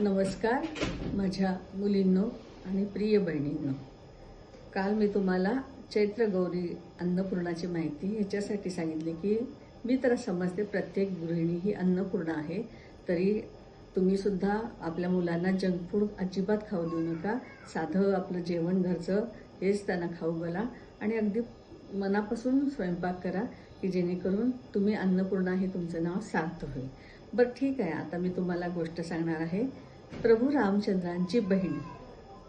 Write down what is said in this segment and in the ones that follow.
नमस्कार माझ्या मुलींनो आणि प्रिय बहिणींनो. काल मी तुम्हाला चैत्र गौरी अन्नपूर्णाची माहिती ह्याच्यासाठी सांगितली की मी तर समजते प्रत्येक गृहिणी ही अन्नपूर्णा आहे तरी तुम्ही सुद्धा आपल्या मुलांना जंक फूड अजिबात खाऊ देऊ नका. साधं आपलं जेवण घरचं हेच त्यांना खाऊ घाला आणि अगदी मनापासून स्वयंपाक करा की जेणेकरून तुम्ही अन्नपूर्णा हे तुमचं नाव सार्थ होईल. बरं ठीक आहे. आता मी तुम्हाला गोष्ट सांगणार आहे. प्रभू रामचंद्रांची बहीण.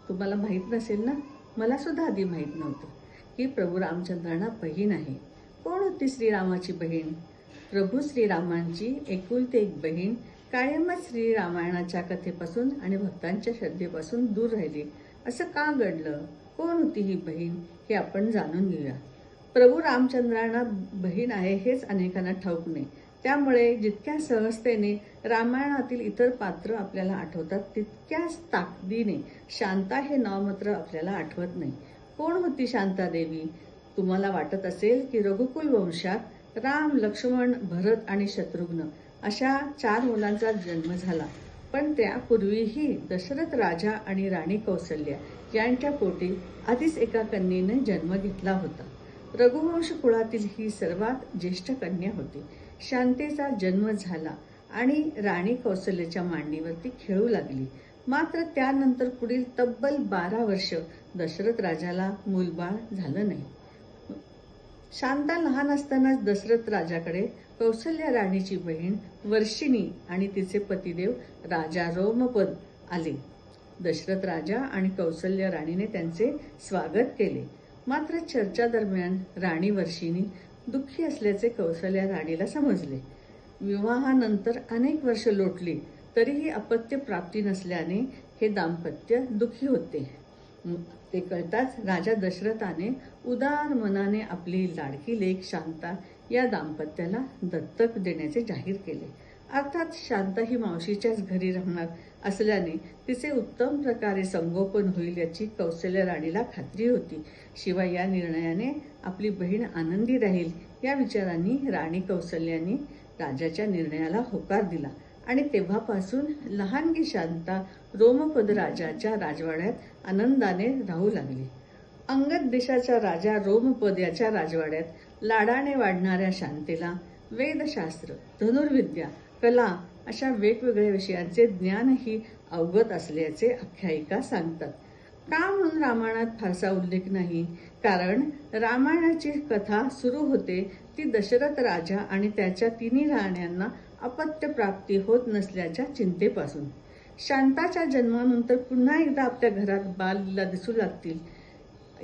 तुम्हाला माहीत नसेल ना? मला सुद्धा आधी माहीत नव्हतं की प्रभू रामचंद्रांना बहीण आहे. कोण होती श्रीरामाची बहीण? प्रभू श्रीरामांची एकुलती एक बहीण कायमच श्रीरामायणाच्या कथेपासून आणि भक्तांच्या श्रद्धेपासून दूर राहिली. असं का घडलं? कोण होती ही बहीण? हे आपण जाणून घेऊया. प्रभू रामचंद्रांना बहीण आहे हेच अनेकांना ठाऊक नाही. त्यामुळे जितक्या सहजतेने रामायणातील इतर पात्र आपल्याला आठवतात तितक्याच ताकदीने शांता हे नाव मात्र आपल्याला आठवत नाही. कोण होती शांता देवी? तुम्हाला वाटत असेल की रघुकुल वंशात राम लक्ष्मण भरत आणि शत्रुघ्न अशा चार मुलांचा जन्म झाला. पण त्यापूर्वीही दशरथ राजा आणि राणी कौसल्या यांच्या पोटी आधीच एका कन्येने जन्म घेतला होता. रघुवंश कुळातील ही सर्वात ज्येष्ठ कन्या होती. शांतेचा जन्म झाला आणि राणी कौशल्याच्या मांडणीवरती खेळू लागली. मात्र त्यानंतर पुढील तब्बल बारा वर्ष दशरथ राजाला मूलबाळ झालं नाही. शांता लहान असतानाच दशरथ राजाकडे कौशल्या राणीची बहीण वर्षिणी आणि तिचे पतिदेव राजा रोमपद आले. दशरथ राजा आणि कौशल्य राणीने त्यांचे स्वागत केले. मात्र चर्चा दरम्यान राणी वर्षिणी दुःखी असल्याचे कौशल्या राणीला समजले. विवाहानंतर अनेक वर्ष लोटली तरीही अपत्य प्राप्ती नसल्याने हे दाम्पत्य दुःखी होते. ते कळताच राजा दशरथाने उदार मनाने आपली लाडकी लेख शांता या दाम्पत्याला दत्तक देण्याचे जाहीर केले. अर्थात शांता ही मावशीच्याच घरी राहणार असल्याने तिचे उत्तम प्रकारे संगोपन होईल याची कौशल्य राणीला खात्री होती. शिवाय या निर्णयाने आपली बहीण आनंदी राहील या विचारांनी राणी कौशल्याने राजाच्या निर्णयाला होकार दिला आणि तेव्हापासून लहानगी शांता रोमपद राजाच्या राजवाड्यात आनंदाने राहू लागली. अंगद देशाचा राजा रोमपद याच्या राजवाड्यात लाडाने वाढणाऱ्या शांतेला वेदशास्त्र धनुर्विद्या कला अशा वेगवेगळ्या विषयांचे ज्ञानही अवगत असल्याचे आख्यायिका सांगतात. का म्हणून रामायणात फारसा उल्लेख नाही? कारण रामायणाची कथा सुरू होते ती दशरथ राजा आणि त्याच्या तिन्ही राण्यांना अपत्य प्राप्ती होत नसल्याच्या चिंतेपासून. शांताच्या जन्मानंतर पुन्हा एकदा आपल्या घरात बालला दिसू लागतील.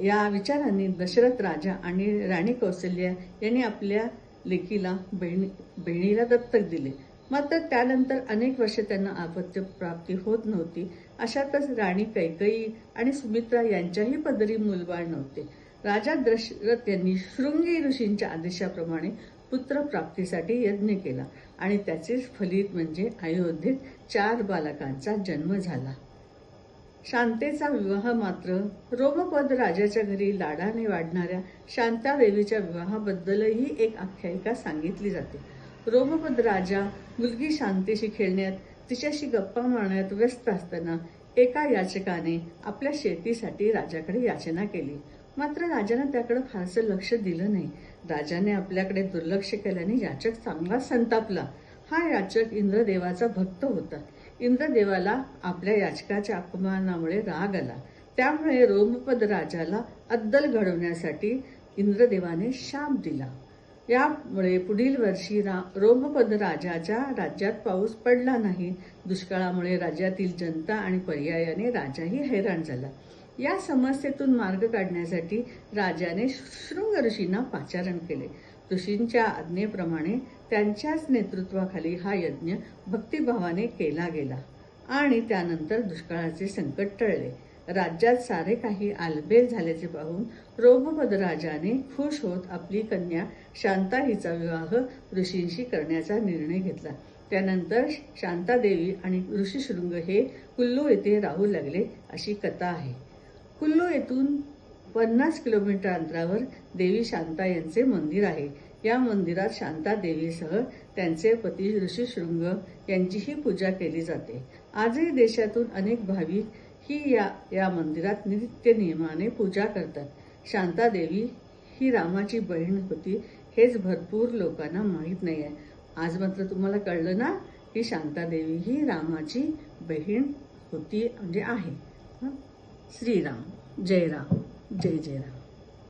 या विचारांनी दशरथ राजा आणि राणी कौशल्या यांनी आपल्या लेकीला बहिणी बहिणीला दत्तक दिले. मात्र त्यानंतर अनेक वर्षे त्यांना आपत्य प्राप्ती होत नव्हती. अशातच राणी कैकई आणि सुमित्रा यांच्याही पदरी मूलबाळ नव्हते. राजा दशरथ यांनी शृंगी ऋषींच्या आदेशाप्रमाणे पुत्र प्राप्तीसाठी यज्ञ केला आणि त्याचे फलित म्हणजे अयोध्येत चार बालकांचा जन्म झाला. शांतेचा विवाह मात्र रोमपद राजाच्या घरी लाडाने वाढणाऱ्या शांतादेवीच्या विवाहाबद्दलही एक आख्यायिका सांगितली जाते. रोमपद राजा मुलगी शांतीशी खेळण्यात तिच्याशी गप्पा मारण्यात व्यस्त असताना एका याचकाने आपल्या शेतीसाठी राजाकडे याचना केली. मात्र राजाने त्याकडे फारसं लक्ष दिलं नाही. राजाने आपल्याकडे दुर्लक्ष केल्याने याचक चांगला संतापला. हा याचक इंद्रदेवाचा भक्त होता. इंद्रदेवाला आपल्या याचकाच्या अपमानामुळे राग आला. त्यामुळे रोमपद राजाला अद्दल घडवण्यासाठी इंद्रदेवाने शाप दिला. यामुळे पुढील वर्षी रा रोमपद राजाच्या राज्यात पाऊस पडला नाही. दुष्काळामुळे राज्यातील जनता आणि पर्यायाने राजाही हैराण झाला. या समस्येतून मार्ग काढण्यासाठी राजाने शृंग ऋषींना पाचारण केले. ऋषींच्या आज्ञेप्रमाणे त्यांच्याच नेतृत्वाखाली हा यज्ञ भक्तिभावाने केला गेला. आणि त्यानंतर दुष्काळाचे संकट टळले. राज्यात सारे काही आलबेल झाल्याचे पाहून रोगपद राजाने खुश होत आपली कन्या शांता हिचा विवाह ऋषींशी करण्याचा निर्णय घेतला. त्यानंतर शांतादेवी आणि ऋषीशृंग हे कुल्लू येथे राहू लागले अशी कथा आहे. कुल्लू येथून पन्नास किलोमीटर अंतरावर देवी शांता यांचे मंदिर आहे. या मंदिरात शांता देवीसह त्यांचे पती ऋषीशृंग यांचीही पूजा केली जाते. आजही देशातून अनेक भाविक ही या या मंदिरात नित्य नियमाने पूजा करतात. शांतादेवी ही रामाची बहीण होती हेच भरपूर लोकांना माहीत नाही आहे. आज मात्र तुम्हाला कळलं ना की शांतादेवी ही रामाची बहीण होती म्हणजे आहे. श्रीराम. जय राम. जय जय राम